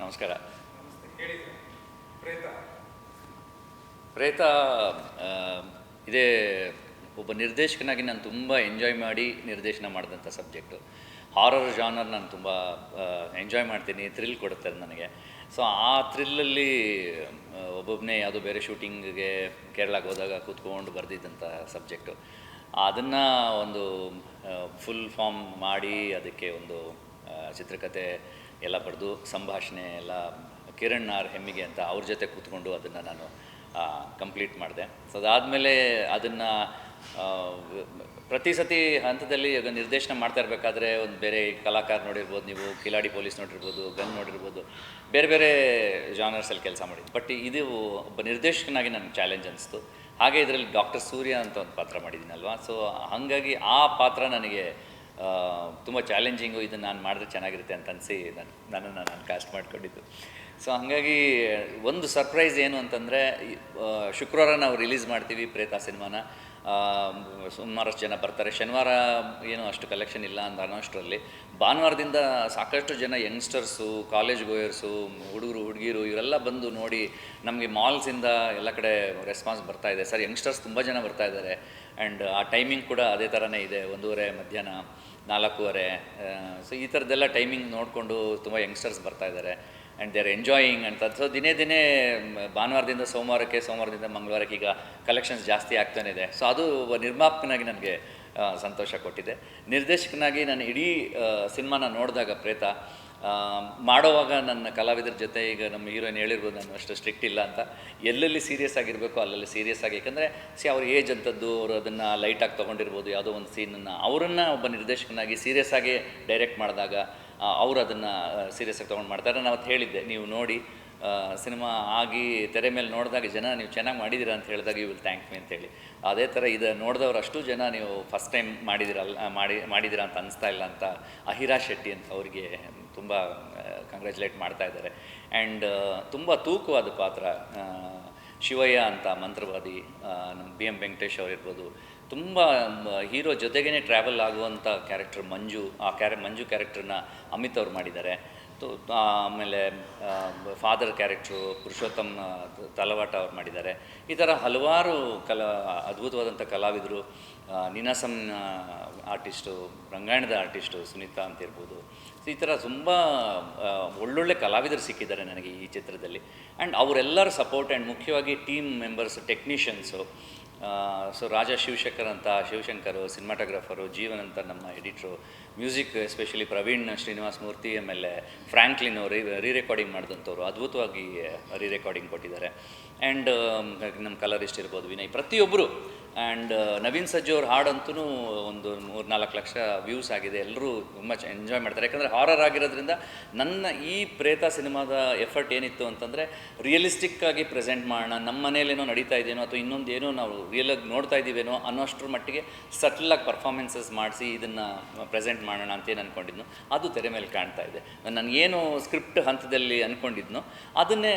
ನಮಸ್ಕಾರ. ಪ್ರೇತ. ಇದೇ ಒಬ್ಬ ನಿರ್ದೇಶಕನಾಗಿ ನಾನು ತುಂಬ ಎಂಜಾಯ್ ಮಾಡಿ ನಿರ್ದೇಶನ ಮಾಡಿದಂಥ ಸಬ್ಜೆಕ್ಟು ಹಾರರ್ ಜಾನರ್ ನಾನು ತುಂಬ ಎಂಜಾಯ್ ಮಾಡ್ತೀನಿ ಥ್ರಿಲ್ ಕೊಡುತ್ತೆ ನನಗೆ. ಸೊ ಆ ಥ್ರಿಲ್ಲಲ್ಲಿ ಒಬ್ಬೊಬ್ಬನೇ ಯಾವುದೋ ಬೇರೆ ಶೂಟಿಂಗ್ಗೆ ಕೇರಳಕ್ಕೆ ಹೋದಾಗ ಕೂತ್ಕೊಂಡು ಬರೆದಿದ್ದಂಥ ಸಬ್ಜೆಕ್ಟು ಅದನ್ನು ಒಂದು ಫುಲ್ ಫಾರ್ಮ್ ಮಾಡಿ ಅದಕ್ಕೆ ಒಂದು ಚಿತ್ರಕತೆ ಚಿತ್ರಕಥೆ ಎಲ್ಲ ಬರೆದು ಸಂಭಾಷಣೆ ಎಲ್ಲ ಕಿರಣ್ ಆರ್ ಹೆಮ್ಮಿಗೆ ಅಂತ ಅವ್ರ ಜೊತೆ ಕೂತ್ಕೊಂಡು ಅದನ್ನು ನಾನು ಕಂಪ್ಲೀಟ್ ಮಾಡಿದೆ. ಸೊ ಅದಾದಮೇಲೆ ಅದನ್ನು ಪ್ರತಿ ಸತಿ ಹಂತದಲ್ಲಿ ಈಗ ನಿರ್ದೇಶನ ಮಾಡ್ತಾ ಇರಬೇಕಾದ್ರೆ ಒಂದು ಬೇರೆ ಕಲಾಕಾರ ನೋಡಿರ್ಬೋದು ನೀವು, ಕಿಲಾಡಿ ಪೊಲೀಸ್ ನೋಡಿರ್ಬೋದು, ಗನ್ ನೋಡಿರ್ಬೋದು, ಬೇರೆ ಬೇರೆ ಜಾನರ್ಸಲ್ಲಿ ಕೆಲಸ ಮಾಡಿದ್ದು. ಬಟ್ ಇದು ಒಬ್ಬ ನಿರ್ದೇಶಕನಾಗಿ ನನಗೆ ಚಾಲೆಂಜ್ ಅನಿಸ್ತು. ಹಾಗೆ ಇದರಲ್ಲಿ ಡಾಕ್ಟರ್ ಸೂರ್ಯ ಅಂತ ಒಂದು ಪಾತ್ರ ಮಾಡಿದ್ದೀನಲ್ವಾ? ಸೊ ಹಾಗಾಗಿ ಆ ಪಾತ್ರ ನನಗೆ ತುಂಬ ಚಾಲೆಂಜಿಂಗು ಇದನ್ನು ನಾನು ಮಾಡಿದ್ರೆ ಚೆನ್ನಾಗಿರುತ್ತೆ ಅಂತ ಅನಿಸಿ ನಾನು, ನನ್ನನ್ನು ನಾನು ಕಾಸ್ಟ್ ಮಾಡಿಕೊಂಡಿದ್ದು. ಸೊ ಹಾಗಾಗಿ ಒಂದು ಸರ್ಪ್ರೈಸ್ ಏನು ಅಂತಂದರೆ ಶುಕ್ರವಾರ ನಾವು ರಿಲೀಸ್ ಮಾಡ್ತೀವಿ ಪ್ರೇತ ಸಿನಿಮಾನ. ಸುಮಾರಷ್ಟು ಜನ ಬರ್ತಾರೆ. ಶನಿವಾರ ಏನು ಅಷ್ಟು ಕಲೆಕ್ಷನ್ ಇಲ್ಲ ಅಂತ ಅನ್ನೋಷ್ಟರಲ್ಲಿ. ಭಾನುವಾರದಿಂದ ಸಾಕಷ್ಟು ಜನ ಯಂಗ್ಸ್ಟರ್ಸು ಕಾಲೇಜ್ ಗೋಯರ್ಸು ಹುಡುಗರು, ಹುಡುಗಿರು ಇವರೆಲ್ಲ ಬಂದು ನೋಡಿ ನಮಗೆ ಮಾಲ್ಸಿಂದ ಎಲ್ಲ ಕಡೆ ರೆಸ್ಪಾನ್ಸ್ ಬರ್ತಾ ಇದೆ. ಸರ್ ಯಂಗ್ಸ್ಟರ್ಸ್ ತುಂಬ ಜನ ಬರ್ತಾ ಇದ್ದಾರೆ ಆ್ಯಂಡ್ ಆ ಟೈಮಿಂಗ್ ಕೂಡ ಅದೇ ಥರನೇ ಇದೆ, ಒಂದೂವರೆ ಮಧ್ಯಾಹ್ನ, ನಾಲ್ಕೂವರೆ ಸೊ ಈ ಥರದ್ದೆಲ್ಲ ಟೈಮಿಂಗ್ ನೋಡಿಕೊಂಡು ತುಂಬ ಯಂಗ್ಸ್ಟರ್ಸ್ ಬರ್ತಾ ಇದ್ದಾರೆ ಆ್ಯಂಡ್ ದೇ ಆರ್ ಎಂಜಾಯಿಂಗ್ ಅಂತ ಸೊ ದಿನೇ ದಿನೇ ಭಾನುವಾರದಿಂದ ಸೋಮವಾರಕ್ಕೆ, ಸೋಮವಾರದಿಂದ ಮಂಗಳವಾರಕ್ಕೆ ಈಗ ಕಲೆಕ್ಷನ್ಸ್ ಜಾಸ್ತಿ ಆಗ್ತಾನೆ ಇದೆ. ಸೊ ಅದು ನಿರ್ಮಾಪಕನಾಗಿ ನನಗೆ ಸಂತೋಷ ಕೊಟ್ಟಿದೆ. ನಿರ್ದೇಶಕನಾಗಿ ನಾನು ಇಡೀ ಸಿನಿಮಾನ ನೋಡಿದಾಗ ಪ್ರೇತ ಮಾಡೋವಾಗ ನನ್ನ ಕಲಾವಿದರ ಜೊತೆ ಈಗ ನಮ್ಮ ಹೀರೋಯಿನ್ ಹೇಳಿರ್ಬೋದು, ನಾನು ಅಷ್ಟು ಸ್ಟ್ರಿಕ್ಟ್ ಇಲ್ಲ ಅಂತ. ಎಲ್ಲೆಲ್ಲಿ ಸೀರಿಯಸ್ ಆಗಿರಬೇಕು ಅಲ್ಲಲ್ಲಿ ಸೀರಿಯಸ್ ಆಗಿ, ಯಾಕಂದರೆ ಸಿ, ಅವ್ರ ಏಜ್ ಅಂಥದ್ದು, ಅವರು ಅದನ್ನು ಲೈಟಾಗಿ ತೊಗೊಂಡಿರ್ಬೋದು, ಯಾವುದೋ ಒಂದು ಸೀನನ್ನು ಅವರನ್ನು ಒಬ್ಬ ನಿರ್ದೇಶಕನಾಗಿ ಸೀರಿಯಸ್ ಆಗಿ ಡೈರೆಕ್ಟ್ ಮಾಡಿದಾಗ ಅವರು ಅದನ್ನು ಸೀರಿಯಸ್ ಆಗಿ ತೊಗೊಂಡು ಮಾಡ್ತಾರೆ. ನಾನು ಹೇಳಿದ್ದೆ, ನೀವು ನೋಡಿ ಸಿನಿಮಾ ಆಗಿ ತೆರೆ ಮೇಲೆ ನೋಡಿದಾಗ ಜನ ನೀವು ಚೆನ್ನಾಗಿ ಮಾಡಿದ್ದೀರಾ ಅಂತ ಹೇಳಿದಾಗ ಯು ವಿಲ್ ಥ್ಯಾಂಕ್ ಮಿ ಅಂತೇಳಿ. ಅದೇ ಥರ ಇದು ನೋಡಿದವ್ರು ಅಷ್ಟು ಜನ ನೀವು ಫಸ್ಟ್ ಟೈಮ್ ಮಾಡಿದಿರಲ್ಲ ಮಾಡಿ, ಮಾಡಿದಿರ ಅಂತ ಅನಿಸ್ತಾ ಇಲ್ಲ ಅಂತ ಅಹಿರಾ ಶೆಟ್ಟಿ ಅಂತ ಅವರಿಗೆ ತುಂಬ ಕಂಗ್ರ್ಯಾಚುಲೇಟ್ ಮಾಡ್ತಾ ಇದ್ದಾರೆ. ಆ್ಯಂಡ್ ತುಂಬ ತೂಕವಾದ ಪಾತ್ರ ಶಿವಯ್ಯ ಅಂತ ಮಂತ್ರವಾದಿ ನಮ್ಮ ಬಿ ಎಂ ವೆಂಕಟೇಶ್ ಅವರಿರ್ಬೋದು ತುಂಬ ಹೀರೋ ಜೊತೆಗೇ ಟ್ರಾವೆಲ್ ಆಗುವಂಥ ಕ್ಯಾರೆಕ್ಟರ್ ಮಂಜು, ಆ ಕ್ಯಾರೆ ಮಂಜು ಕ್ಯಾರೆಕ್ಟರ್ನ ಅಮಿತ್ ಅವ್ರು ಮಾಡಿದ್ದಾರೆ. ಆಮೇಲೆ ಫಾದರ್ ಕ್ಯಾರೆಕ್ಟ್ರು ಪುರುಷೋತ್ತಮ್ ತಲವಾಟ ಅವ್ರು ಮಾಡಿದ್ದಾರೆ. ಈ ಥರ ಹಲವಾರು ಕಲಾ, ಅದ್ಭುತವಾದಂಥ ಕಲಾವಿದರು ನೀನಾಸಂ ಆರ್ಟಿಸ್ಟು ರಂಗಾಯಣದ ಆರ್ಟಿಸ್ಟು ಸುನೀತಾ ಅಂತ ಇರ್ಬೋದು. ಈ ಥರ ತುಂಬ ಒಳ್ಳೊಳ್ಳೆ ಕಲಾವಿದರು ಸಿಕ್ಕಿದ್ದಾರೆ ನನಗೆ ಈ ಚಿತ್ರದಲ್ಲಿ. ಆ್ಯಂಡ್ ಅವರೆಲ್ಲರ ಸಪೋರ್ಟ್ ಆ್ಯಂಡ್ ಮುಖ್ಯವಾಗಿ team members technicians so Raja Shivashankar ಅಂತ ಶಿವಶಂಕರು, ಸಿನಿಮಾಟೋಗ್ರಾಫರು, ಜೀವನ್ ಅಂತ ನಮ್ಮ editor, music especially Praveen Srinivas Murthy ಆಮೇಲೆ ಫ್ರ್ಯಾಂಕ್ಲಿನ್ ಅವರು ರೀ ರೆಕಾರ್ಡಿಂಗ್ ಮಾಡಿದಂಥವ್ರು, ಅದ್ಭುತವಾಗಿ ರೀ ರೆಕಾರ್ಡಿಂಗ್ ಕೊಟ್ಟಿದ್ದಾರೆ ಆ್ಯಂಡ್ ನಮ್ಮ ಕಲರಿಸ್ಟ್ ಇರ್ಬೋದು, ವಿನಯ್ ಪ್ರತಿಯೊಬ್ಬರು ಆ್ಯಂಡ್ ನವೀನ್ ಸಜ್ಜು ಅವ್ರ ಹಾಡಂತೂ ಒಂದು ಮೂರು ನಾಲ್ಕು ಲಕ್ಷ ವ್ಯೂಸ್ ಆಗಿದೆ. ಎಲ್ಲರೂ ತುಂಬ ಚ ಎಂಜಾಯ್ ಮಾಡ್ತಾರೆ. ಯಾಕಂದರೆ ಹಾರರ್ ಆಗಿರೋದ್ರಿಂದ ನನ್ನ ಈ ಪ್ರೇತ ಸಿನಿಮಾದ ಎಫರ್ಟ್ ಏನಿತ್ತು ಅಂತಂದರೆ ರಿಯಲಿಸ್ಟಿಕ್ ಆಗಿ ಪ್ರೆಸೆಂಟ್ ಮಾಡೋಣ, ನಮ್ಮ ಮನೇಲೇನೋ ನಡೀತಾ ಇದೆಯೋ ಅಥವಾ ಇನ್ನೊಂದು ಏನೋ ನಾವು ರಿಯಲಾಗಿ ನೋಡ್ತಾ ಇದ್ದೀವೇನೋ ಅನ್ನೋಷ್ಟರ ಮಟ್ಟಿಗೆ ಸಟ್ಲಾಗಿ ಪರ್ಫಾರ್ಮೆನ್ಸಸ್ ಮಾಡಿಸಿ ಇದನ್ನು ಪ್ರೆಸೆಂಟ್ ಮಾಡೋಣ ಅಂತೇನು ಅಂದ್ಕೊಂಡಿದ್ನು ಅದು ತೆರೆ ಮೇಲೆ ಕಾಣ್ತಾ ಇದೆ. ನನಗೇನು ಸ್ಕ್ರಿಪ್ಟ್ ಹಂತದಲ್ಲಿ ಅಂದ್ಕೊಂಡಿದ್ನೋ ಅದನ್ನೇ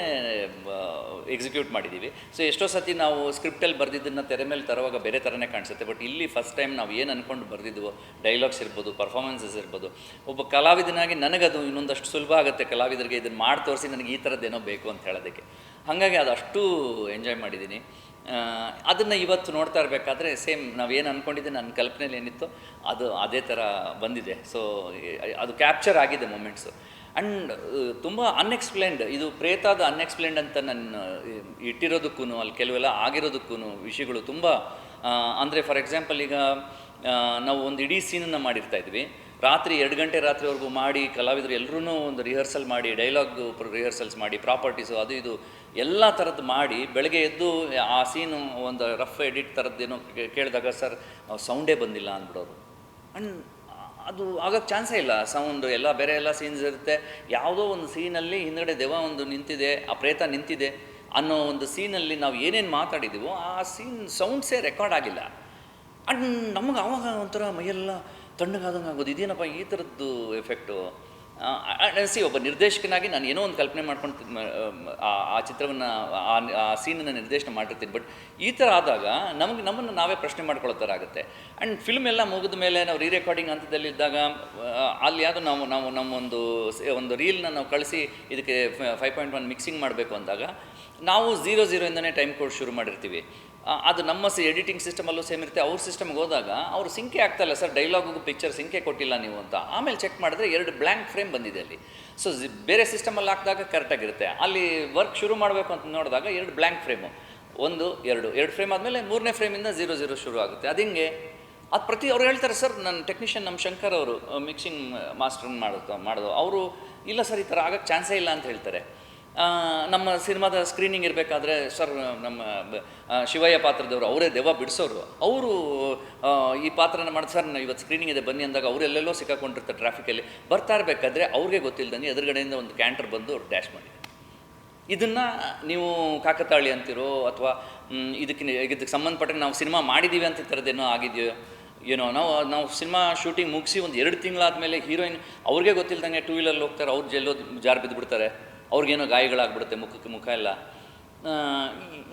ಎಕ್ಸಿಕ್ಯೂಟ್ ಮಾಡಿದ್ದೀವಿ ಸೊ ಎಷ್ಟೋ ಸತಿ ನಾವು ಸ್ಕ್ರಿಪ್ಟಲ್ಲಿ ಬರೆದಿದ್ದನ್ನು ತೆರೆ ಮೇಲೆ ತರುವಾಗ ಬೇರೆ ಥರನೇ ಕಾಣಿಸುತ್ತೆ. ಬಟ್ ಇಲ್ಲಿ ಫಸ್ಟ್ ಟೈಮ್ ನಾವು ಏನು ಅಂದ್ಕೊಂಡು ಬರೆದಿದ್ವು ಡೈಲಾಗ್ಸ್ ಇರ್ಬೋದು ಪರ್ಫಾಮೆನ್ಸಸ್ ಇರ್ಬೋದು, ಒಬ್ಬ ಕಲಾವಿದನಾಗಿ ನನಗದು ಇನ್ನೊಂದಷ್ಟು ಸುಲಭ ಆಗುತ್ತೆ. ಕಲಾವಿದರಿಗೆ ಇದನ್ನು ಮಾಡಿ ತೋರಿಸಿ ನನಗೆ ಈ ಥರದ್ದೇನೋ ಬೇಕು ಅಂತ ಹೇಳೋದಕ್ಕೆ. ಹಾಗಾಗಿ ಅದು ಅಷ್ಟು ಎಂಜಾಯ್ ಮಾಡಿದ್ದೀನಿ ಅದನ್ನು ಇವತ್ತು ನೋಡ್ತಾ ಇರಬೇಕಾದ್ರೆ ಸೇಮ್ ನಾವೇನು ಅಂದ್ಕೊಂಡಿದ್ದೆ ನನ್ನ ಕಲ್ಪನೆಯಲ್ಲಿ ಏನಿತ್ತು ಅದು ಅದೇ ಥರ ಬಂದಿದೆ. ಸೊ ಅದು ಕ್ಯಾಪ್ಚರ್ ಆಗಿದೆ ಮೂಮೆಂಟ್ಸು ಆ್ಯಂಡ್ ತುಂಬ ಅನ್ಎಕ್ಸ್ಪ್ಲೇನ್ಡ್ ಇದು ಪ್ರೇತಾದ ಅನ್ಎಕ್ಸ್ಪ್ಲೇನ್ಡ್ ಅಂತ ನಾನು ಇಟ್ಟಿರೋದಕ್ಕೂ ಅಲ್ಲಿ ಕೆಲವೆಲ್ಲ ಆಗಿರೋದಕ್ಕೂ ವಿಷಯಗಳು ತುಂಬ ಅಂದರೆ ಫಾರ್ ಎಕ್ಸಾಂಪಲ್ ಈಗ ನಾವು ಒಂದು ಇಡೀ ಸೀನನ್ನು ಮಾಡಿರ್ತಾ ಇದ್ವಿ. ರಾತ್ರಿ ಎರಡು ಗಂಟೆ ರಾತ್ರಿವರೆಗೂ ಮಾಡಿ, ಕಲಾವಿದರು ಎಲ್ಲರೂ ಒಂದು ರಿಹರ್ಸಲ್ ಮಾಡಿ ಡೈಲಾಗ್ ರಿಹರ್ಸಲ್ಸ್ ಮಾಡಿ ಪ್ರಾಪರ್ಟೀಸು ಅದು ಇದು ಎಲ್ಲ ಥರದ್ದು ಮಾಡಿ, ಬೆಳಗ್ಗೆ ಎದ್ದು ಆ ಸೀನು ಒಂದು ರಫ್ ಎಡಿಟ್ ಥರದ್ದೇನೋ ಕೇಳಿದಾಗ, ಸರ್ ಸೌಂಡೇ ಬಂದಿಲ್ಲ ಅಂದ್ಬಿಡೋರು. ಆ್ಯಂಡ್ ಅದು ಆಗೋಕ್ಕೆ ಚಾನ್ಸೇ ಇಲ್ಲ. ಸೌಂಡು ಎಲ್ಲ, ಬೇರೆ ಎಲ್ಲ ಸೀನ್ಸ್ ಇರುತ್ತೆ. ಯಾವುದೋ ಒಂದು ಸೀನಲ್ಲಿ ಹಿಂದ್ಗಡೆ ದೆವ ಒಂದು ನಿಂತಿದೆ, ಆ ಪ್ರೇತ ನಿಂತಿದೆ ಅನ್ನೋ ಒಂದು ಸೀನಲ್ಲಿ ನಾವು ಏನೇನು ಮಾತಾಡಿದ್ದೀವೋ ಆ ಸೀನ್ ಸೌಂಡ್ಸೇ ರೆಕಾರ್ಡ್ ಆಗಿಲ್ಲ. ಆ್ಯಂಡ್ ನಮಗೆ ಆವಾಗ ಒಂಥರ ಮೈಯೆಲ್ಲ ತಣ್ಣಗಾದಂಗೆ ಆಗೋದು. ಇದೇನಪ್ಪ ಈ ಥರದ್ದು ಎಫೆಕ್ಟು ಸಿ, ಒಬ್ಬ ನಿರ್ದೇಶಕನಾಗಿ ನಾನು ಏನೋ ಒಂದು ಕಲ್ಪನೆ ಮಾಡ್ಕೊಂಡು ಆ- ಚಿತ್ರವನ್ನು, ಆ ಸೀನನ್ನು ನಿರ್ದೇಶನ ಮಾಡಿರ್ತೀನಿ. ಬಟ್ ಈ ಥರ ಆದಾಗ ನಮಗೆ, ನಮ್ಮನ್ನು ನಾವೇ ಪ್ರಶ್ನೆ ಮಾಡ್ಕೊಳ್ಳೋ ಥರ ಆಗುತ್ತೆ. ಆ್ಯಂಡ್ ಫಿಲ್ಮ್ ಎಲ್ಲ ಮುಗಿದ ಮೇಲೆ ನಾವು ರೀ ರೆಕಾರ್ಡಿಂಗ್ ಹಂತದಲ್ಲಿದ್ದಾಗ ಅಲ್ಲಿ ಯಾವುದೋ ನಾವು ನಾವು ನಮ್ಮೊಂದು ಒಂದು ರೀಲ್ನ ನಾವು ಕಳಿಸಿ ಇದಕ್ಕೆ ಫೈವ್ ಪಾಯಿಂಟ್ ಒನ್ ಮಿಕ್ಸಿಂಗ್ ಮಾಡಬೇಕು ಅಂದಾಗ, ನಾವು ಝೀರೋ ಝೀರೋಯಿಂದನೇ ಟೈಮ್ ಕೋಡ್ ಶುರು ಮಾಡಿರ್ತೀವಿ. ಅದು ನಮ್ಮ ಸಿ ಎಡಿಟಿಂಗ್ ಸಿಸ್ಟಮಲ್ಲೂ ಸೇಮ್ ಇರುತ್ತೆ. ಅವ್ರ ಸಿಸ್ಟಮ್ಗೆ ಹೋದಾಗ ಅವರು ಸಿಂಕೆ ಆಗ್ತಾಯಿಲ್ಲ ಸರ್ ಡೈಲಾಗಿಗೂ ಪಿಕ್ಚರ್ ಸಿಂಕೆ ಕೊಟ್ಟಿಲ್ಲ ನೀವು ಅಂತ. ಆಮೇಲೆ ಚೆಕ್ ಮಾಡಿದ್ರೆ ಎರಡು ಬ್ಲ್ಯಾಂಕ್ ಫ್ರೇಮ್ ಬಂದಿದೆ ಅಲ್ಲಿ. ಸೊ ಬೇರೆ ಸಿಸ್ಟಮಲ್ಲಿ ಹಾಕಿದಾಗ ಕರೆಕ್ಟಾಗಿರುತ್ತೆ ಅಲ್ಲಿ ವರ್ಕ್ ಶುರು ಮಾಡಬೇಕು ಅಂತ ನೋಡಿದಾಗ ಎರಡು ಬ್ಲ್ಯಾಂಕ್ ಫ್ರೇಮು ಒಂದು, ಎರಡು. ಎರಡು ಫ್ರೇಮ್ ಆದಮೇಲೆ ಮೂರನೇ ಫ್ರೇಮಿಂದ ಝೀರೋ ಝೀರೋ ಶುರು ಆಗುತ್ತೆ. ಅದು ಹಿಂಗೆ. ಅದು ಪ್ರತಿ ಅವ್ರು ಹೇಳ್ತಾರೆ, ಸರ್ ನನ್ನ ಟೆಕ್ನಿಷಿಯನ್ ನಮ್ಮ ಶಂಕರ್ ಅವರು ಮಿಕ್ಸಿಂಗ್ ಮಾಸ್ಟರ್ ಮಾಡೋದು ಮಾಡೋದು. ಅವರು, ಇಲ್ಲ ಸರ್, ಈ ಥರ ಆಗೋಕ್ಕೆ ಚಾನ್ಸೇ ಇಲ್ಲ ಅಂತ ಹೇಳ್ತಾರೆ. ನಮ್ಮ ಸಿನಿಮಾದ ಸ್ಕ್ರೀನಿಂಗ್ ಇರಬೇಕಾದ್ರೆ ಸರ್ ನಮ್ಮ ಶಿವಯ್ಯ ಪಾತ್ರದವರು, ಅವರೇ ದೆವ್ವ ಬಿಡಿಸೋರು. ಅವರು ಈ ಪಾತ್ರನ ಮಾಡಿ ಸರ್ ಇವತ್ತು ಸ್ಕ್ರೀನಿಂಗ್ ಇದೆ, ಬನ್ನಿ ಅಂದಾಗ ಅವರೆಲ್ಲೆಲ್ಲೋ ಸಿಕ್ಕಾಕೊಂಡಿರ್ತಾರೆ ಟ್ರಾಫಿಕಲ್ಲಿ ಬರ್ತಾ ಇರಬೇಕಾದ್ರೆ ಅವ್ರಿಗೆ ಗೊತ್ತಿಲ್ಲದಂಗೆ ಎದುರುಗಡೆಯಿಂದ ಒಂದು ಕ್ಯಾಂಟರ್ ಬಂದು ಅವ್ರು ಡ್ಯಾಶ್ ಮಾಡಿ ಇದನ್ನು ನೀವು ಕಾಕತಾಳಿ ಅಂತಿರೋ ಅಥವಾ ಇದಕ್ಕೆ ಇದಕ್ಕೆ ಸಂಬಂಧಪಟ್ಟ ನಾವು ಸಿನಿಮಾ ಮಾಡಿದ್ದೀವಿ ಅಂತ ಥರದ್ದೇನೋ ಆಗಿದೆಯೋ, ಏನೋ, ನಾವು ನಾವು ಸಿನಿಮಾ ಶೂಟಿಂಗ್ ಮುಗಿಸಿ ಒಂದು ಎರಡು ತಿಂಗಳಾದಮೇಲೆ ಹೀರೋಯಿನ್ ಅವ್ರಿಗೆ ಗೊತ್ತಿಲ್ಲದಂಗೆ ಟೂ ವೀಲಲ್ಲಿ ಹೋಗ್ತಾರೆ, ಅವ್ರು ಜೆಲ್ಲೋ ಜಾರು ಬಿದ್ದುಬಿಡ್ತಾರೆ ಅವ್ರಿಗೇನೋ ಗಾಯಗಳಾಗ್ಬಿಡುತ್ತೆ, ಮುಖಕ್ಕೆ ಮುಖ ಎಲ್ಲ.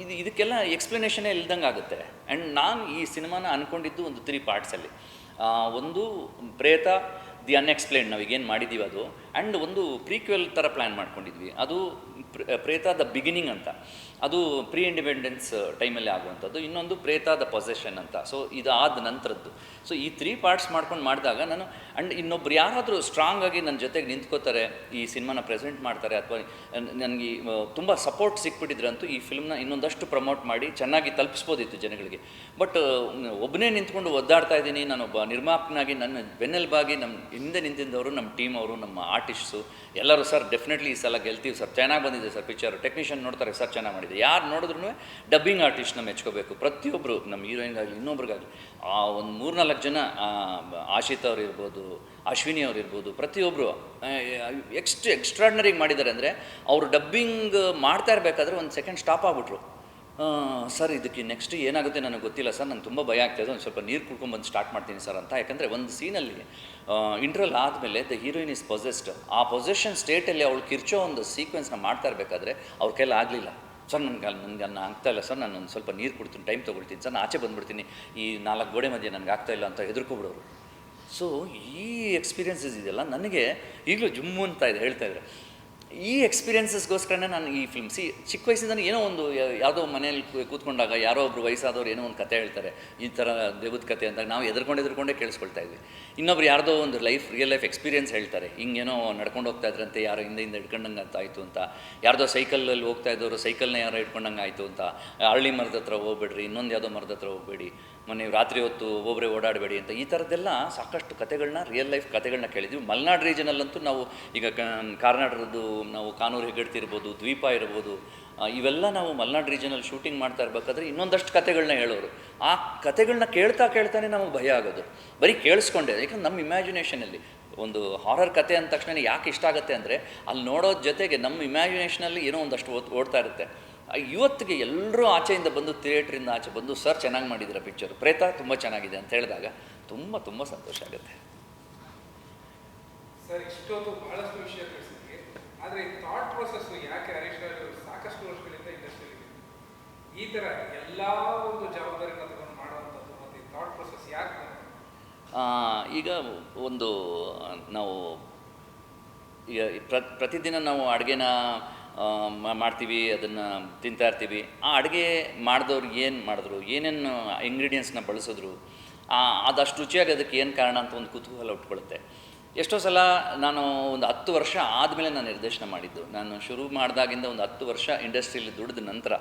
ಇದು, ಇದಕ್ಕೆಲ್ಲ ಎಕ್ಸ್ಪ್ಲನೇಷನೇ ಇಲ್ದಂಗೆ ಆಗುತ್ತೆ. ಆ್ಯಂಡ್ ನಾನು ಈ ಸಿನಿಮಾನ ಅಂದ್ಕೊಂಡಿದ್ದು ಒಂದು ತ್ರೀ ಪಾರ್ಟ್ಸಲ್ಲಿ ಒಂದು ಪ್ರೇತ ದಿ ಅನ್ಎಕ್ಸ್ಪ್ಲೇನ್ಡ್ ನಾವೀಗೇನು ಮಾಡಿದ್ದೀವಿ ಅದು. ಆ್ಯಂಡ್ ಒಂದು ಪ್ರೀಕ್ವೆಲ್ ಥರ ಪ್ಲ್ಯಾನ್ ಮಾಡ್ಕೊಂಡಿದ್ವಿ. ಅದು ಪ್ರ- ಪ್ರೇತ ದ ಬಿಗಿನಿಂಗ್ ಅಂತ. ಅದು ಪ್ರೀ ಇಂಡಿಪೆಂಡೆನ್ಸ್ ಟೈಮಲ್ಲಿ ಆಗುವಂಥದ್ದು. ಇನ್ನೊಂದು ಪ್ರೇತಾದ ಪೊಸೆಷನ್ ಅಂತ. ಸೊ ಇದು ಆದ ನಂತರದ್ದು. ಸೊ ಈ ತ್ರೀ ಪಾರ್ಟ್ಸ್ ಮಾಡ್ಕೊಂಡು ಮಾಡಿದಾಗ ನಾನು ಆ್ಯಂಡ್ ಇನ್ನೊಬ್ರು ಯಾರಾದರೂ ಸ್ಟ್ರಾಂಗ್ ಆಗಿ ನನ್ನ ಜೊತೆಗೆ ನಿಂತ್ಕೋತಾರೆ, ಈ ಸಿನಿಮಾನ ಪ್ರೆಸೆಂಟ್ ಮಾಡ್ತಾರೆ, ಅಥವಾ ನನಗೆ ತುಂಬ ಸಪೋರ್ಟ್ ಸಿಕ್ಬಿಟ್ಟಿದ್ರಂತೂ ಈ ಫಿಲ್ಮ್ನ ಇನ್ನೊಂದಷ್ಟು ಪ್ರಮೋಟ್ ಮಾಡಿ ಚೆನ್ನಾಗಿ ತಲುಪಿಸ್ಬೋದಿತ್ತು ಜನಗಳಿಗೆ. ಬಟ್ ಒಬ್ಬನೇ ನಿಂತ್ಕೊಂಡು ಒದ್ದಾಡ್ತಾ ಇದ್ದೀನಿ ಒಬ್ಬ ನಿರ್ಮಾಪಕನಾಗಿ, ನನ್ನ ಬೆನ್ನೆಲುಬಾಗಿ ನಮ್ಮ ಹಿಂದೆ ನಿಂತಿದ್ದವರು ನಮ್ಮ ಟೀಮ್ ಅವರು, ನಮ್ಮ ಆರ್ಟಿಸ್ಟ್ಸು ಎಲ್ಲರೂ ಸರ್ ಡೆಫಿನೆಟ್ಲಿ ಈ ಸಲ ಗೆಲ್ತೀವಿ ಸರ್ ಚೆನ್ನಾಗಿ ಬಂದಿದೆ ಸರ್ ಪಿಕ್ಚರ್ ಟೆಕ್ನಿಷಿಯನ್ ನೋಡ್ತಾರೆ ಸರ್ ಚೆನ್ನಾಗಿ ಮಾಡಿದೆ ಯಾರು ನೋಡಿದ್ರೂ ಡಬ್ಬಿಂಗ್ ಆರ್ಟಿಸ್ಟ್ನ ಮೆಚ್ಕೋಬೇಕು. ಪ್ರತಿಯೊಬ್ಬರು ನಮ್ಮ ಹೀರೋಯಿನ್ಗಾಗಲಿ ಇನ್ನೊಬ್ರಿಗಾಗಲಿ ಆ ಒಂದು ಮೂರ್ನಾಲ್ಕು ಜನ ಆ, ಆಶಿತ್ ಅವ್ರು ಇರ್ಬೋದು ಅಶ್ವಿನಿ ಅವ್ರು ಇರ್ಬೋದು ಪ್ರತಿಯೊಬ್ಬರು ಎಕ್ಸ್ಟ್ ಎಕ್ಸ್ಟ್ರಾಡ್ನರಿಗೆ ಮಾಡಿದ್ದಾರೆ ಅಂದರೆ ಅವರು ಡಬ್ಬಿಂಗ್ ಮಾಡ್ತಾ ಇರಬೇಕಾದ್ರೆ ಒಂದು ಸೆಕೆಂಡ್ ಸ್ಟಾಪ್ ಆಗ್ಬಿಟ್ರು. ಸರ್ ಇದಕ್ಕೆ ನೆಕ್ಸ್ಟ್ ಏನಾಗುತ್ತೆ ನನಗೆ ಗೊತ್ತಿಲ್ಲ ಸರ್ ನಂಗೆ ತುಂಬ ಭಯ ಆಗ್ತಾಯಿದೆ ಒಂದು ಸ್ವಲ್ಪ ನೀರು ಕುಡ್ಕೊಂಬಂದು ಸ್ಟಾರ್ಟ್ ಮಾಡ್ತೀನಿ ಸರ್ ಅಂತ. ಯಾಕಂದರೆ ಒಂದು ಸೀನಲ್ಲಿ ಇಂಟ್ರಲ್ ಆದಮೇಲೆ ದ ಹೀರೋಯಿನ್ ಇಸ್ ಪೊಸೆಸ್ಡ್ ಆ ಪೊಸೆಷನ್ ಸ್ಟೇಟಲ್ಲಿ ಅವಳು ಕಿರ್ಚೋ ಒಂದು ಸೀಕ್ವೆನ್ಸ್ನ ಮಾಡ್ತಾ ಇರಬೇಕಾದ್ರೆ ಅವ್ರ ಕೈಲಿ ಆಗಲಿಲ್ಲ. ಸರ್, ನನಗೆ ನನಗೆ ಅನ್ನ ಆಗ್ತಾ ಇಲ್ಲ ಸರ್ ನಾನು ಒಂದು ಸ್ವಲ್ಪ ನೀರು ಕುಡ್ತೀನಿ, ಟೈಮ್ ತೊಗೊಳ್ತೀನಿ ಸರ್ ನಾನು ಆಚೆ ಬಂದುಬಿಡ್ತೀನಿ. ಈ ನಾಲ್ಕು ಗೋಡೆ ಮಧ್ಯೆ ನನಗೆ ಆಗ್ತಾ ಇಲ್ಲ ಅಂತ ಹೆದರ್ಕೊಬಿಡೋರು. ಸೊ ಈ ಎಕ್ಸ್ಪೀರಿಯೆನ್ಸಸ್ ಇದೆಯಲ್ಲ, ನನಗೆ ಈಗಲೂ ಜುಮ್ಮು ಅಂತ ಇದೆ ಹೇಳ್ತಾ ಇದ್ದಾರೆ. ಈ ಎಕ್ಸ್ಪೀರಿಯನ್ಸಸ್ಗೋಸ್ಕರನೇ ನಾನು ಈ ಫಿಲ್ಮ್ ಸಿ ಚಿಕ್ಕ ವಯಸ್ಸಿಂದ ಏನೋ ಒಂದು ಯಾವುದೋ ಮನೇಲಿ ಕೂತ್ಕೊಂಡಾಗ ಯಾರೋ ಒಬ್ರು ವಯಸ್ಸಾದವ್ರು ಏನೋ ಒಂದು ಕತೆ ಹೇಳ್ತಾರೆ, ಈ ಥರ ದೇವದ ಕತೆ ಅಂದಾಗ ನಾವು ಎದ್ಕೊಂಡು ಎದ್ಕೊಂಡೇ ಕೇಳಿಸ್ಕೊಳ್ತಾ ಇದ್ವಿ. ಇನ್ನೊಬ್ರು ಯಾರ್ದೋ ಒಂದು ಲೈಫ್ ರಿಯಲ್ ಲೈಫ್ ಎಕ್ಸ್ಪೀರಿಯನ್ಸ್ ಹೇಳ್ತಾರೆ, ಹಿಂಗೇನೋ ನಡ್ಕೊಂಡು ಹೋಗ್ತಾ ಇದ್ರಂತೆ, ಯಾರೋ ಹಿಂದೆ ಹಿಂದೆ ಹಿಡ್ಕೊಂಡಂಗೆ ಅಂತ ಆಯಿತು ಅಂತ, ಯಾರ್ದೋ ಸೈಕಲಲ್ಲಿ ಹೋಗ್ತಾ ಇದ್ದವರು ಸೈಕಲ್ನ ಯಾರೋ ಇಟ್ಕೊಂಡಂಗೆ ಆಯಿತು ಅಂತ ಅರಳಿ ಮರದ ಹತ್ರ ಹೋಗ್ಬೇಡ್ರಿ, ಇನ್ನೊಂದು ಯಾವುದೋ ಮರದ ಹತ್ರ ಹೋಗ್ಬೇಡಿ ಮೊನ್ನೆ ರಾತ್ರಿ ಹೊತ್ತು ಒಬ್ಬೊಬ್ಬರೇ ಓಡಾಡಬೇಡಿ ಅಂತ ಈ ಥರದ್ದೆಲ್ಲ ಸಾಕಷ್ಟು ಕತೆಗಳನ್ನ ರಿಯಲ್ ಲೈಫ್ ಕತೆಗಳನ್ನ ಕೇಳಿದ್ವಿ. ಮಲೆನಾಡು ರೀಜನಲ್ಲಂತೂ ನಾವು ಈಗ ಕಾರ್ನಾಟಕದ್ದು ನಾವು ಕಾನೂರು ಹೆಗ್ಗಡ್ತಿ ಇರ್ಬೋದು ದ್ವೀಪ ಇರ್ಬೋದು ಇವೆಲ್ಲ ನಾವು ಮಲೆನಾಡು ರೀಜನಲ್ಲಿ ಶೂಟಿಂಗ್ ಮಾಡ್ತಾ ಇರ್ಬೇಕಾದ್ರೆ ಇನ್ನೊಂದಷ್ಟು ಕತೆಗಳನ್ನ ಹೇಳೋರು. ಆ ಕತೆಗಳನ್ನ ಕೇಳ್ತಾ ಕೇಳ್ತಾನೆ ನಮಗೆ ಭಯ ಆಗೋದು. ಬರೀ ಕೇಳಿಸ್ಕೊಂಡೆ, ಯಾಕಂದ್ರೆ ನಮ್ಮ ಇಮ್ಯಾಜಿನೇಷನಲ್ಲಿ ಒಂದು ಹಾರರ್ ಕತೆ ಅಂದ ತಕ್ಷಣ ಯಾಕೆ ಇಷ್ಟ ಆಗುತ್ತೆ ಅಂದರೆ, ಅಲ್ಲಿ ನೋಡೋದ್ರ ಜೊತೆಗೆ ನಮ್ಮ ಇಮ್ಯಾಜಿನೇಷನಲ್ಲಿ ಏನೋ ಒಂದಷ್ಟು ಓದ್, ಓಡ್ತಾ ಇರುತ್ತೆ. ಇವತ್ತಿಗೆ ಎಲ್ಲರೂ ಆಚೆಯಿಂದ ಬಂದು ಥಿಯೇಟ್ರಿಂದ ಆಚೆ ಬಂದು ಸರ್ ಚೆನ್ನಾಗಿ ಮಾಡಿದ್ದೀರ ಪಿಕ್ಚರ್ ಪ್ರೇತ ತುಂಬ ಚೆನ್ನಾಗಿದೆ ಅಂತ ಹೇಳಿದಾಗ ತುಂಬ ತುಂಬ ಸಂತೋಷ ಆಗುತ್ತೆ. ಸರ್ ಇಷ್ಟೊತ್ತು ಬಹಳಷ್ಟು ವಿಷಯ ತಿಳಿಸಿದ್ರಿ. ಆದರೆ ಈ ಥಾಟ್ ಪ್ರೊಸೆಸ್ ಯಾಕೆ ಹರೀಶ್ ರಾಜ್ ಅವರು ಸಾಕಷ್ಟು ವರ್ಷಗಳಿಂದ ಇಂಡಸ್ಟ್ರಿಯಲ್ಲಿ ಈ ಥರ ಎಲ್ಲ ಒಂದು ಜವಾಬ್ದಾರಿನ ತಗೊಂಡು ಮಾಡುವಂಥದ್ದು ಮತ್ತು ಈ ಥಾಟ್ ಪ್ರೊಸೆಸ್ ಯಾಕೆ ಆ, ಈಗ ಒಂದು ನಾವು ಈಗ ಪ್ರ ಪ್ರತಿದಿನ ನಾವು ಅಡುಗೆನ ಮಾಡ್ತೀವಿ ಅದನ್ನು ತಿಂತಾ ಇರ್ತೀವಿ. ಆ ಅಡುಗೆ ಮಾಡಿದವ್ರು ಏನು ಮಾಡಿದ್ರು ಏನೇನು ಇಂಗ್ರೀಡಿಯೆಂಟ್ಸ್ನ ಬಳಸಿದ್ರು ಆ, ಅದಷ್ಟು ರುಚಿಯಾಗಿ ಅದಕ್ಕೆ ಏನು ಕಾರಣ ಅಂತ ಒಂದು ಕುತೂಹಲ ಉಟ್ಕೊಳ್ಳುತ್ತೆ ಎಷ್ಟೋ ಸಲ ನಾನು ಒಂದು ಹತ್ತು ವರ್ಷ ಆದಮೇಲೆ ನಾನು ನಿರ್ದೇಶನ ಮಾಡಿದ್ದು. ನಾನು ಶುರು ಮಾಡಿದಾಗಿಂದ ಒಂದು ಹತ್ತು ವರ್ಷ ಇಂಡಸ್ಟ್ರಿಯಲ್ಲಿ ದುಡಿದ ನಂತರ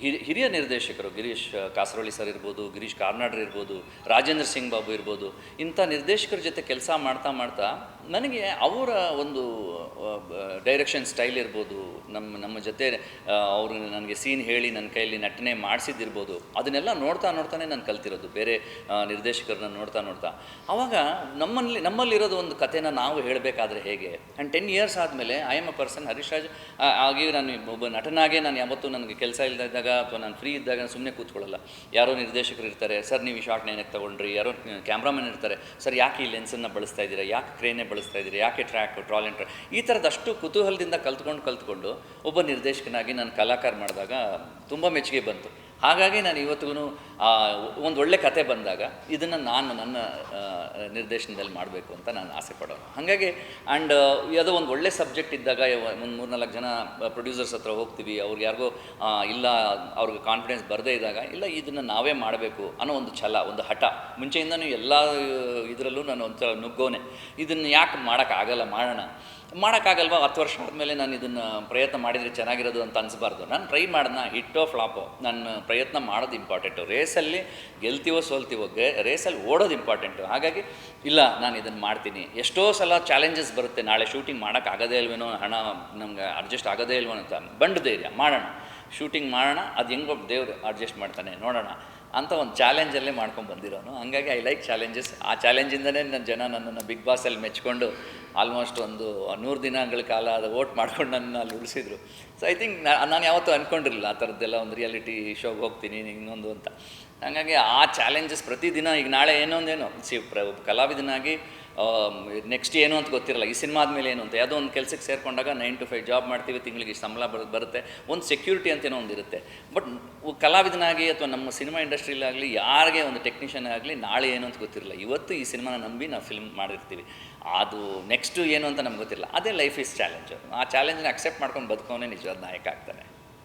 ಹಿರಿ ಹಿರಿಯ ನಿರ್ದೇಶಕರು ಗಿರೀಶ್ ಕಾಸರೋಳಿ ಸರ್ ಇರ್ಬೋದು ಗಿರೀಶ್ ಕಾರ್ನಾಡ್ರ್ ಇರ್ಬೋದು ರಾಜೇಂದ್ರ ಸಿಂಗ್ ಬಾಬು ಇರ್ಬೋದು ಇಂಥ ನಿರ್ದೇಶಕರ ಜೊತೆ ಕೆಲಸ ಮಾಡ್ತಾ ಮಾಡ್ತಾ ನನಗೆ ಅವರ ಒಂದು ಡೈರೆಕ್ಷನ್ ಸ್ಟೈಲ್ ಇರ್ಬೋದು, ನಮ್ಮ ನಮ್ಮ ಜೊತೆ ಅವರು ನನಗೆ ಸೀನ್ ಹೇಳಿ ನನ್ನ ಕೈಯಲ್ಲಿ ನಟನೆ ಮಾಡಿಸಿದ್ದಿರ್ಬೋದು, ಅದನ್ನೆಲ್ಲ ನೋಡ್ತಾ ನೋಡ್ತಾನೆ ನಾನು ಕಲ್ತಿರೋದು, ಬೇರೆ ನಿರ್ದೇಶಕರನ್ನ ನೋಡ್ತಾ ನೋಡ್ತಾ. ಆವಾಗ ನಮ್ಮಲ್ಲಿ, ನಮ್ಮಲ್ಲಿರೋದು ಒಂದು ಕಥೆನ ನಾವು ಹೇಳಬೇಕಾದ್ರೆ ಹೇಗೆ? ಆ್ಯಂಡ್ ಟೆನ್ ಇಯರ್ಸ್ ಆದಮೇಲೆ I am a person Harish Raj ಆಗಿ ನಾನು ಒಬ್ಬ ನಟನಾಗೆ ನಾನು ಯಾವತ್ತೂ ನನಗೆ ಕೆಲಸ ಇಲ್ಲದಾಗ ಅಥವಾ ನಾನು ಫ್ರೀ ಇದ್ದಾಗ ಸುಮ್ಮನೆ ಕೂತ್ಕೊಳ್ಳಲ್ಲ. ಯಾರೋ ನಿರ್ದೇಶಕರು ಇರ್ತಾರೆ, ಸರ್, ನೀವು ಈ ಶಾರ್ಟ್ನ ಏನಕ್ಕೆ ತೊಗೊಂಡ್ರಿ? ಯಾರೋ ಕ್ಯಾಮ್ರಾಮನ್ ಇರ್ತಾರೆ, ಸರ್, ಯಾಕೆ ಈ ಲೆನ್ಸನ್ನು ಬಳಸ್ತಾ ಇದ್ದೀರಾ? ಯಾಕೆ ಕ್ರೇನೇ ಬಳಸ್ತಾ ಇದ್ದೀರಾ? ಯಾಕೆ ಟ್ರ್ಯಾಕ್ ಟ್ರಾಲ್ ಟ್ರ್ಯಾಕ್ ಈ ಥರದಷ್ಟು ಕುತೂಹಲದಿಂದ ಕಲ್ತ್ಕೊಂಡು ಕಲ್ತ್ಕೊಂಡು ಒಬ್ಬ ನಿರ್ದೇಶಕನಾಗಿ ನಾನು ಕಲಾಕಾರ ಮಾಡಿದಾಗ ತುಂಬ ಮೆಚ್ಚುಗೆ ಬಂತು. ಹಾಗಾಗಿ ನಾನು ಇವತ್ತಿಗೂ ಒಂದು ಒಳ್ಳೆ ಕತೆ ಬಂದಾಗ ಇದನ್ನು ನಾನು ನನ್ನ ನಿರ್ದೇಶನದಲ್ಲಿ ಮಾಡಬೇಕು ಅಂತ ನಾನು ಆಸೆ ಪಡೋಣ ಹಾಗಾಗಿ ಆ್ಯಂಡ್ ಯಾವುದೋ ಒಂದು ಒಳ್ಳೆ ಸಬ್ಜೆಕ್ಟ್ ಇದ್ದಾಗ ಒಂದು ಮೂರು ನಾಲ್ಕು ಜನ ಪ್ರೊಡ್ಯೂಸರ್ಸ್ ಹತ್ರ ಹೋಗ್ತೀವಿ ಅವ್ರಿಗೆ ಯಾರಿಗೋ ಇಲ್ಲ, ಅವ್ರಿಗೆ ಕಾನ್ಫಿಡೆನ್ಸ್ ಬರದೇ ಇದ್ದಾಗ, ಇಲ್ಲ, ಇದನ್ನು ನಾವೇ ಮಾಡಬೇಕು ಅನ್ನೋ ಒಂದು ಛಲ, ಒಂದು ಹಠ. ಮುಂಚೆಯಿಂದನೂ ಎಲ್ಲ, ಇದರಲ್ಲೂ ನಾನು ಒಂಥರ ನುಗ್ಗೋನೆ. ಇದನ್ನು ಯಾಕೆ ಮಾಡೋಕ್ಕಾಗಲ್ಲ ಮಾಡೋಣ. ಮಾಡೋಕ್ಕಾಗಲ್ವಾ ಹತ್ತು ವರ್ಷ ಆದಮೇಲೆ ನಾನು ಇದನ್ನು ಪ್ರಯತ್ನ ಮಾಡಿದರೆ ಚೆನ್ನಾಗಿರೋದು ಅಂತ ಅನಿಸ್ಬಾರ್ದು. ನಾನು ಟ್ರೈ ಮಾಡೋಣ ಹಿಟ್ಟೋ ಫ್ಲಾಪೋ. ನಾನು ಪ್ರಯತ್ನ ಮಾಡೋದು ಇಂಪಾರ್ಟೆಂಟು ರೇಸಲ್ಲಿ ಗೆಲ್ತೀವೋ ಸೋಲ್ತೀವೋ ಗೆ, ರೇಸಲ್ಲಿ ಓಡೋದು ಇಂಪಾರ್ಟೆಂಟು ಹಾಗಾಗಿ ಇಲ್ಲ, ನಾನು ಇದನ್ನು ಮಾಡ್ತೀನಿ. ಎಷ್ಟೋ ಸಲ ಚಾಲೆಂಜಸ್ ಬರುತ್ತೆ. ನಾಳೆ ಶೂಟಿಂಗ್ ಮಾಡೋಕ್ಕಾಗದೇ ಇಲ್ವೇನೋ, ಹಣ ನಮ್ಗೆ ಅಡ್ಜಸ್ಟ್ ಆಗೋದೇ ಇಲ್ವೋ ಅಂತ ಬಂಡು ಧೈರ್ಯ. ಮಾಡೋಣ. ಶೂಟಿಂಗ್ ಮಾಡೋಣ. ಅದು ಹೆಂಗೋ ದೇವ್ರು ಅಡ್ಜಸ್ಟ್ ಮಾಡ್ತಾನೆ. ನೋಡೋಣ. ಅಂತ ಒಂದು ಚಾಲೆಂಜಲ್ಲೇ ಮಾಡ್ಕೊಂಡು ಬಂದಿರೋನು. ಹಾಗಾಗಿ ಐ ಲೈಕ್ ಚಾಲೆಂಜಸ್ ಆ ಚಾಲೆಂಜಿಂದನೇ ನನ್ನ ಜನ ನನ್ನನ್ನು ಬಿಗ್ ಬಾಸಲ್ಲಿ ಮೆಚ್ಕೊಂಡು ಆಲ್ಮೋಸ್ಟ್ ಒಂದು ನೂರು ದಿನಗಳ ಕಾಲ ಅದು ವೋಟ್ ಮಾಡ್ಕೊಂಡು ನನ್ನ ಅಲ್ಲಿ ಉಳಿಸಿದ್ರು. ಸೊ ಐ ಥಿಂಕ್ ನಾನು ಯಾವತ್ತೂ ಅಂದ್ಕೊಂಡಿರಲಿಲ್ಲ ಆ ಥರದ್ದೆಲ್ಲ ಒಂದು ರಿಯಾಲಿಟಿ ಶೋಗೆ ಹೋಗ್ತೀನಿ ಇನ್ನೊಂದು ಅಂತ. ಹಾಗಾಗಿ ಆ ಚಾಲೆಂಜಸ್ ಪ್ರತಿದಿನ, ಈಗ ನಾಳೆ ಏನೋ ಒಂದೇನೋ. ಸಿ, ಪ್ರ, ಕಲಾವಿದನಾಗಿ ನೆಕ್ಸ್ಟ್ ಏನು ಅಂತ ಗೊತ್ತಿರಲ್ಲ, ಈ ಸಿನಿಮಾ ಆದಮೇಲೆ ಏನು ಅಂತ. ಯಾವುದೋ ಒಂದು ಕೆಲಸಕ್ಕೆ ಸೇರಿಕೊಂಡಾಗ ನೈನ್ ಟು ಫೈವ್ ಜಾಬ್ ಮಾಡ್ತೀವಿ, ತಿಂಗಳಿಗೆ ಸಂಬಳ ಬರ್, ಬರುತ್ತೆ. ಒಂದು ಸೆಕ್ಯೂರಿಟಿ ಅಂತೇನೋ ಒಂದು ಇರುತ್ತೆ. ಬಟ್ ಕಲಾವಿದನಾಗಿ ಅಥವಾ ನಮ್ಮ ಸಿನಿಮಾ ಇಂಡಸ್ಟ್ರಿಲಾಗಲಿ ಯಾರಿಗೆ ಒಂದು ಟೆಕ್ನಿಷಿಯನ್ ಆಗಲಿ, ನಾಳೆ ಏನು ಅಂತ ಗೊತ್ತಿರಲ್ಲ. ಇವತ್ತು ಈ ಸಿನಿಮಾನ ನಂಬಿ ನಾವು ಫಿಲ್ಮ್ ಮಾಡಿರ್ತೀವಿ. ಅದು ನೆಕ್ಸ್ಟು ಏನು ಅಂತ ನಮ್ಗೆ ಗೊತ್ತಿಲ್ಲ ಅದೇ ಲೈಫ್ ಇಸ್ ಚಾಲೆಂಜು ಆ ಚಾಲೆಂಜನ್ನ ಅಕ್ಸೆಪ್ಟ್ ಮಾಡ್ಕೊಂಡು ಬದುಕೋನೇ ನಿಜವಾದ ನಾಯಕ ಆಗ್ತಾನೆ.